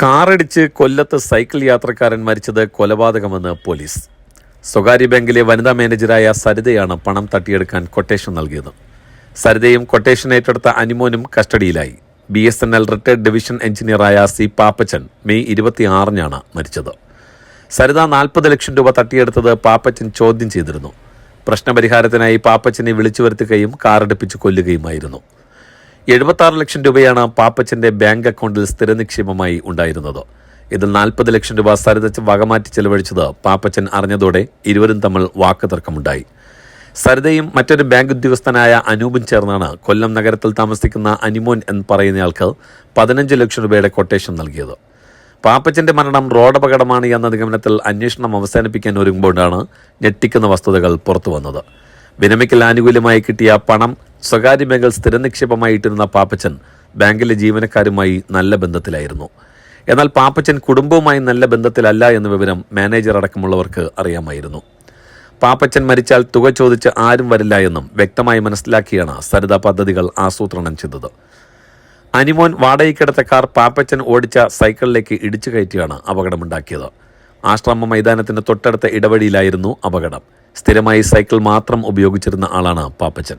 കാറിടിച്ച് കൊല്ലത്ത് സൈക്കിൾ യാത്രക്കാരൻ മരിച്ചത് കൊലപാതകമെന്ന് പോലീസ്. സ്വകാര്യ ബാങ്കിലെ വനിതാ മാനേജരായ സരിതയാണ് പണം തട്ടിയെടുക്കാൻ കൊട്ടേഷൻ നൽകിയത്. സരിതയും കൊട്ടേഷൻ ഏറ്റെടുത്ത അനിമോനും കസ്റ്റഡിയിലായി. B S N L retired division എഞ്ചിനീയറായ C Pappachan May ഇരുപത്തിയാറിനാണ് മരിച്ചത്. സരിത നാൽപ്പത് ലക്ഷം രൂപ തട്ടിയെടുത്തത് പാപ്പച്ചൻ ചോദ്യം ചെയ്തിരുന്നു. പ്രശ്നപരിഹാരത്തിനായി പാപ്പച്ചനെ വിളിച്ചു വരുത്തുകയും കാറടുപ്പിച്ച് കൊല്ലുകയുമായിരുന്നു. എഴുപത്തി ലക്ഷം രൂപയാണ് പാപ്പച്ചന്റെ ബാങ്ക് അക്കൗണ്ടിൽ സ്ഥിര നിക്ഷേപമായി ഉണ്ടായിരുന്നത്. ഇതിൽ നാൽപ്പത് ലക്ഷം രൂപ സരിത വകമാറ്റി ചെലവഴിച്ചത് പാപ്പച്ചൻ അറിഞ്ഞതോടെ ഇരുവരും തമ്മിൽ വാക്കുതർക്കമുണ്ടായി. സരിതയും മറ്റൊരു ബാങ്ക് ഉദ്യോഗസ്ഥനായ അനൂപും ചേർന്നാണ് കൊല്ലം നഗരത്തിൽ താമസിക്കുന്ന അനിമോൻ എന്ന് പറയുന്നയാൾക്ക് പതിനഞ്ച് ലക്ഷം രൂപയുടെ കൊട്ടേഷൻ നൽകിയത്. പാപ്പച്ചന്റെ മരണം റോഡപകടമാണ് എന്ന നിഗമനത്തിൽ അന്വേഷണം അവസാനിപ്പിക്കാൻ ഒരുങ്ങുമ്പോഴാണ് ഞെട്ടിക്കുന്ന വസ്തുതകൾ പുറത്തു വന്നത് ആനുകൂല്യമായി കിട്ടിയ പണം സ്വകാര്യ ബാങ്കിൽ സ്ഥിര നിക്ഷേപമായിട്ടിരുന്ന പാപ്പച്ചൻ ബാങ്കിലെ ജീവനക്കാരുമായി നല്ല ബന്ധത്തിലായിരുന്നു. എന്നാൽ പാപ്പച്ചൻ കുടുംബവുമായി നല്ല ബന്ധത്തിലല്ല എന്ന വിവരം മാനേജർ അടക്കമുള്ളവർക്ക് അറിയാമായിരുന്നു. പാപ്പച്ചൻ മരിച്ചാൽ തുക ചോദിച്ച് ആരും വരില്ല എന്നും വ്യക്തമായി മനസ്സിലാക്കിയാണ് സരിത പദ്ധതികൾ ആസൂത്രണം ചെയ്തത്. അനിമോൻ വാടകയ്ക്കെടുത്ത കാർ പാപ്പച്ചൻ ഓടിച്ച സൈക്കിളിലേക്ക് ഇടിച്ചു കയറ്റിയാണ് അപകടമുണ്ടാക്കിയത്. ആശ്രമ മൈതാനത്തിന് തൊട്ടടുത്ത ഇടവഴിയിലായിരുന്നു അപകടം. സ്ഥിരമായി സൈക്കിൾ മാത്രം ഉപയോഗിച്ചിരുന്ന ആളാണ് പാപ്പച്ചൻ.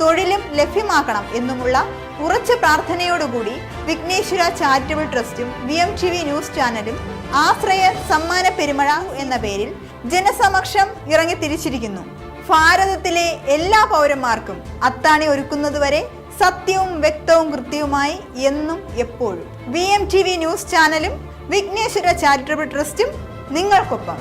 തൊഴിലും ലഭ്യമാക്കണം എന്നുമുള്ള ഉറച്ച പ്രാർത്ഥനയോടുകൂടി Vighneshwara charitable ട്രസ്റ്റും V M T V news ചാനലും ആശ്രയ സമ്മാന പെരുമഴ എന്ന പേരിൽ ജനസമക്ഷം ഇറങ്ങി തിരിച്ചിരിക്കുന്നു. ഭാരതത്തിലെ എല്ലാ പൗരന്മാർക്കും അത്താണി ഒരുക്കുന്നതുവരെ സത്യവും വ്യക്തവും കൃത്യവുമായി എന്നും എപ്പോഴും. V M T V news ചാനലും വിഘ്നേശ്വര ചാരിറ്റബിൾ ട്രസ്റ്റും നിങ്ങൾക്കൊപ്പം.